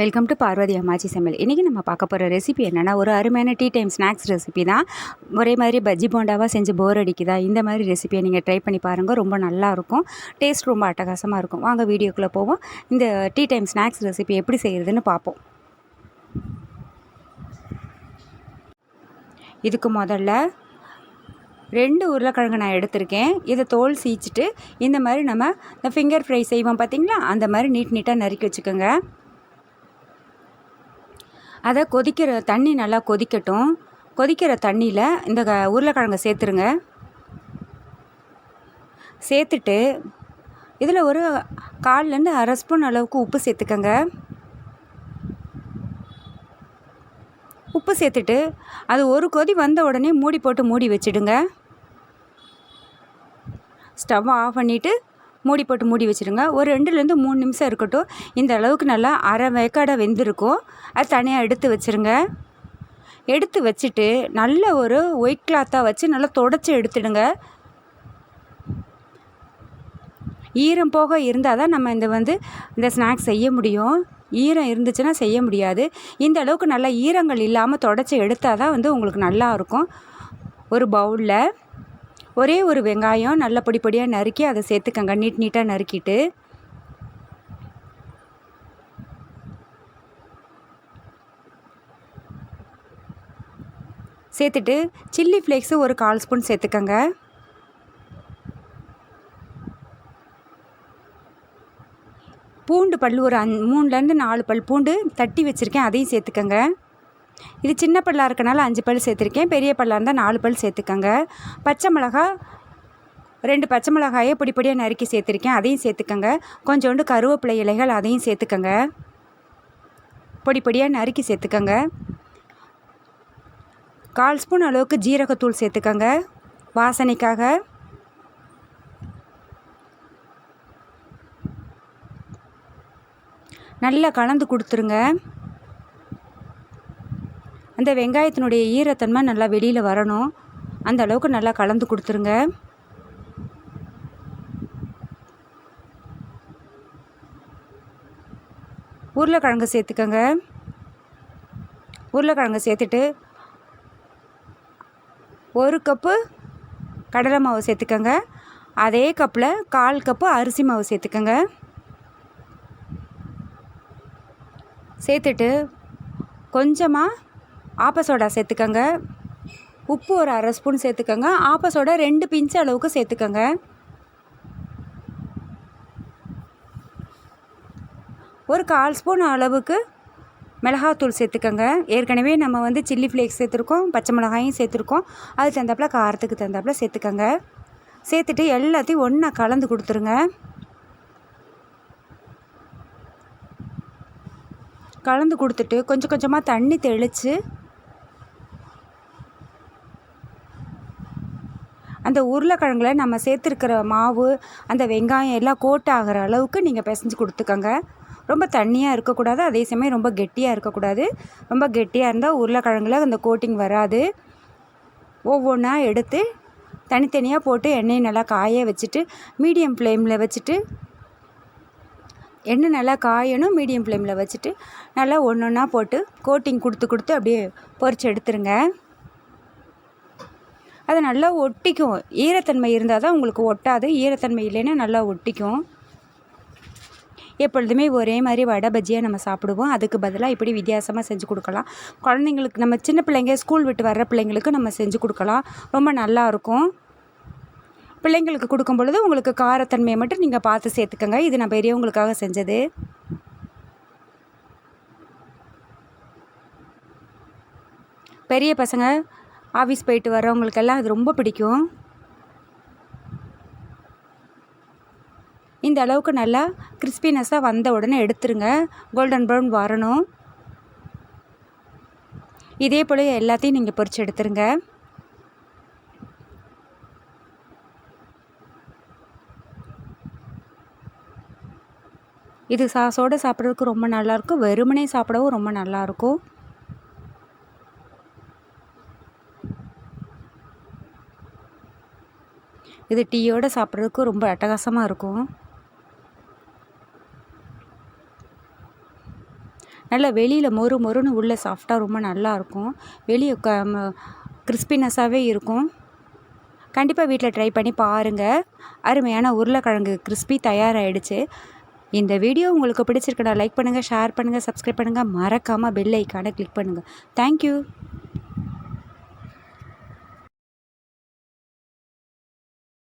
Welcome to Parvati அம்மாச்சி சமையல் இன்றைக்கி நம்ம பார்க்க போகிற ரெசிபி என்னென்னா ஒரு அருமையான டீ டைம் ஸ்நாக்ஸ் ரெசிபி தான். ஒரே மாதிரி பஜ்ஜி போண்டாவாக செஞ்சு போர் அடிக்குதா இந்த மாதிரி ரெசிபியை நீங்கள் ட்ரை பண்ணி பாருங்கள் ரொம்ப நல்லாயிருக்கும் டேஸ்ட் ரொம்ப அட்டகாசமாக இருக்கும். வாங்க வீடியோக்குள்ளே போவோம். இந்த டீ டைம் ஸ்நாக்ஸ் ரெசிபி எப்படி செய்கிறதுன்னு பார்ப்போம். இதுக்கு முதல்ல ரெண்டு உருளைக்கிழங்கு நான் எடுத்திருக்கேன். இதை தோல் சீச்சிட்டு இந்த மாதிரி நம்ம இந்த ஃபிங்கர் ஃப்ரை செய்வோம் பார்த்திங்களா அந்த மாதிரி நீட் நீட்டாக நறுக்கி வச்சுக்கோங்க. அதை கொதிக்கிற தண்ணி நல்லா கொதிக்கட்டும். கொதிக்கிற தண்ணியில் இந்த க உருளைக்கிழங்கை சேர்த்துருங்க. சேர்த்துட்டு இதில் ஒரு கால்லேருந்து அரை ஸ்பூன் அளவுக்கு உப்பு சேர்த்துக்கங்க. உப்பு சேர்த்துட்டு அது ஒரு கொதி வந்த உடனே மூடி போட்டு மூடி வச்சுடுங்க. ஸ்டவ் ஆஃப் பண்ணிவிட்டு மூடி போட்டு மூடி வச்சுருங்க. ஒரு ரெண்டுலேருந்து மூணு நிமிஷம் இருக்கட்டும். இந்த அளவுக்கு நல்லா அரை வேக்காடை வெந்திருக்கும். அது தனியாக எடுத்து வச்சுருங்க. எடுத்து வச்சுட்டு நல்ல ஒரு ஒயிட் கிளாத்தாக வச்சு நல்லா தொடச்சி எடுத்துடுங்க. ஈரம் போக இருந்தால் தான் நம்ம இந்த வந்து இந்த ஸ்நாக்ஸ் செய்ய முடியும். ஈரம் இருந்துச்சுன்னா செய்ய முடியாது. இந்த அளவுக்கு நல்லா ஈரங்கள் இல்லாமல் தொடச்சி எடுத்தால் தான் வந்து உங்களுக்கு நல்லா இருக்கும். ஒரு பவுலில் ஒரே ஒரு வெங்காயம் நல்ல பொடி பொடியாக நறுக்கி அதை சேர்த்துக்கங்க. நீட் நீட்டாக நறுக்கிட்டு. சேர்த்துட்டு சில்லி ஃப்ளேக்ஸு ஒரு கால் ஸ்பூன் சேர்த்துக்கங்க. பூண்டு பல் ஒரு அஞ் மூணுலேருந்து நாலு பல் பூண்டு தட்டி வச்சுருக்கேன். அதையும் சேர்த்துக்கங்க. இது சின்ன பல்லாக இருக்கனால அஞ்சு பல் சேர்த்துருக்கேன். பெரிய பல்லாக இருந்தால் நாலு பல் சேர்த்துக்கங்க. பச்சை மிளகா ரெண்டு பச்சை மிளகாயை பொடி பொடியாக நறுக்கி சேர்த்துருக்கேன். அதையும் சேர்த்துக்கங்க. கொஞ்சோண்டு கருவேப்பிலை இலைகள் அதையும் சேர்த்துக்கங்க. பொடி பொடியாக நறுக்கி சேர்த்துக்கங்க. கால் ஸ்பூன் அளவுக்கு ஜீரகத்தூள் சேர்த்துக்கங்க. வாசனைக்காக. நல்லா கலந்து கொடுத்துருங்க. அந்த வெங்காயத்தினுடைய ஈரத்தன்மை நல்லா வெளியில் வரணும். அந்த அளவுக்கு நல்லா கலந்து கொடுத்துருங்க. உருளைக்கிழங்கு சேர்த்துக்கோங்க. உருளைக்கிழங்கு சேர்த்துட்டு ஒரு கப்பு கடலை மாவு சேர்த்துக்கோங்க. அதே கப்பில் கால் கப்பு அரிசி மாவு சேர்த்துக்கோங்க. சேர்த்துட்டு கொஞ்சமாக ஆப்ப சோடா சேர்த்துக்கங்க. உப்பு ஒரு அரை ஸ்பூன் சேர்த்துக்கங்க. ஆப்ப சோடா ரெண்டு பிஞ்சு அளவுக்கு சேர்த்துக்கங்க. ஒரு கால் ஸ்பூன் அளவுக்கு மிளகாத்தூள் சேர்த்துக்கங்க. ஏற்கனவே நம்ம வந்து சில்லி ஃப்ளேக்ஸ் சேர்த்துருக்கோம் பச்சை மிளகாயும் சேர்த்துருக்கோம். அது தந்தாப்பில் காரத்துக்கு தந்தாப்பில் சேர்த்துக்கங்க. சேர்த்துட்டு எல்லாத்தையும் ஒன்றா கலந்து கொடுத்துருங்க. கலந்து கொடுத்துட்டு கொஞ்சம் கொஞ்சமாக தண்ணி தெளித்து அந்த உருளைக்கிழங்குல நம்ம சேர்த்துருக்கிற மாவு அந்த வெங்காயம் எல்லாம் கோட் ஆகிற அளவுக்கு நீங்கள் பிசைஞ்சு கொடுத்துக்கோங்க. ரொம்ப தண்ணியாக இருக்கக்கூடாது அதே சமயம் ரொம்ப கெட்டியாக இருக்கக்கூடாது. ரொம்ப கெட்டியாக இருந்தால் உருளைக்கிழங்குல அந்த கோட்டிங் வராது. ஒவ்வொன்றா எடுத்து தனித்தனியாக போட்டு எண்ணெயை நல்லா காய வச்சுட்டு மீடியம் ஃப்ளேமில் வச்சுட்டு எண்ணெய் நல்லா காயணும் மீடியம் ஃப்ளேமில் வச்சுட்டு நல்லா ஒன்று ஒன்றா போட்டு கோட்டிங் கொடுத்து கொடுத்து அப்படியே பொறிச்சு எடுத்துருங்க. அது நல்லா ஒட்டிக்கும். ஈரத்தன்மை இருந்தால் தான் உங்களுக்கு ஒட்டாது. ஈரத்தன்மை இல்லைன்னா நல்லா ஒட்டிக்கும். எப்பொழுதுமே ஒரே மாதிரி வடை பஜ்ஜியாக நம்ம சாப்பிடுவோம். அதுக்கு பதிலாக இப்படி வித்தியாசமாக செஞ்சு கொடுக்கலாம். குழந்தைங்களுக்கு நம்ம சின்ன பிள்ளைங்க ஸ்கூல் விட்டு வர்ற பிள்ளைங்களுக்கு நம்ம செஞ்சு கொடுக்கலாம். ரொம்ப நல்லாயிருக்கும் பிள்ளைங்களுக்கு கொடுக்கும் பொழுது உங்களுக்கு காரத்தன்மையை மட்டும் நீங்கள் பார்த்து சேர்த்துக்கங்க. இது நான் பெரியவங்களுக்காக செஞ்சது. பெரிய பசங்க ஆஃபீஸ் போயிட்டு வர்றவங்களுக்கெல்லாம் அது ரொம்ப பிடிக்கும். இந்த அளவுக்கு நல்லா கிறிஸ்பினஸ்ஸாக வந்த உடனே எடுத்துருங்க. கோல்டன் ப்ரௌன் வரணும். இதே போல் எல்லாத்தையும் நீங்கள் பொறிச்சு எடுத்துருங்க. இது சாஸோடு சாப்பிட்றதுக்கு ரொம்ப நல்லாயிருக்கும் வெறுமனே சாப்பிடவும் ரொம்ப நல்லாயிருக்கும் இது டீயோடு சாப்பிட்றதுக்கு ரொம்ப அட்டகாசமாக இருக்கும். நல்லா வெளியில் மொறு மொறுன்னு உள்ளே சாஃப்டாக ரொம்ப நல்லாயிருக்கும் வெளியே க கிறிஸ்பினஸ்ஸாகவே இருக்கும். கண்டிப்பாக வீட்டில் ட்ரை பண்ணி பாருங்கள் அருமையான உருளைக்கிழங்கு கிறிஸ்பி தயாராகிடுச்சு இந்த வீடியோ உங்களுக்கு பிடிச்சிருக்குன்னா லைக் பண்ணுங்கள் ஷேர் பண்ணுங்கள் சப்ஸ்கிரைப் பண்ணுங்கள் மறக்காமல் பெல் ஐக்கானை கிளிக் பண்ணுங்கள் தேங்க்யூ